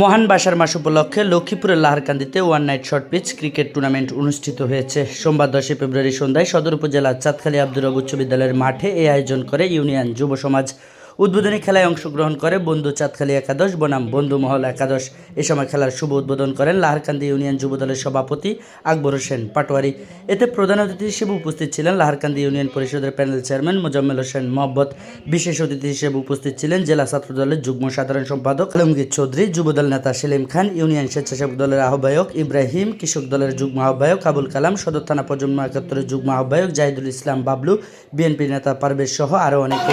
মহান বাসার মাস উপলক্ষে লক্ষ্মীপুরের লাহারকান্দিতে one night short pitch cricket tournament অনুষ্ঠিত হয়েছে। সোমবার দশই ফেব্রুয়ারি সন্ধ্যায় সদর উপজেলার চাঁদখালী আব্দুর উচ্চ বিদ্যালয়ের মাঠে এই আয়োজন করে ইউনিয়ন যুব সমাজ। উদ্বোধনী খেলায় অংশগ্রহণ করে বন্ধু চাঁদখালী একাদশ, বনাম বন্ধু মহল একাদশ। এ সময় খেলার শুভ উদ্বোধন করেন লাহারকান্দি ইউনিয়ন যুব দলের সভাপতি আকবর হোসেন পাটোয়ারি। এতে প্রধান অতিথি হিসেবে উপস্থিত ছিলেন লাহারকান্দি ইউনিয়ন পরিষদের প্যানেল চেয়ারম্যান মোজাম্মেল হোসেন মহব্বত। বিশেষ অতিথি হিসেবে উপস্থিত ছিলেন জেলা ছাত্র দলের যুগ্ম সাধারণ সম্পাদক আলমগীর চৌধুরী, যুবদল নেতা সেলিম খান, ইউনিয়ন স্বেচ্ছাসেবক দলের আহ্বায়ক ইব্রাহিম, কৃষক দলের যুগ্ম আহ্বায়ক আবুল কালাম, সদর থানা প্রজন্ম একাত্তরের যুগ্ম আহ্বায়ক জাহিদুল ইসলাম বাবলু, বিএনপি নেতা পারভেজ সহ আরও অনেকে।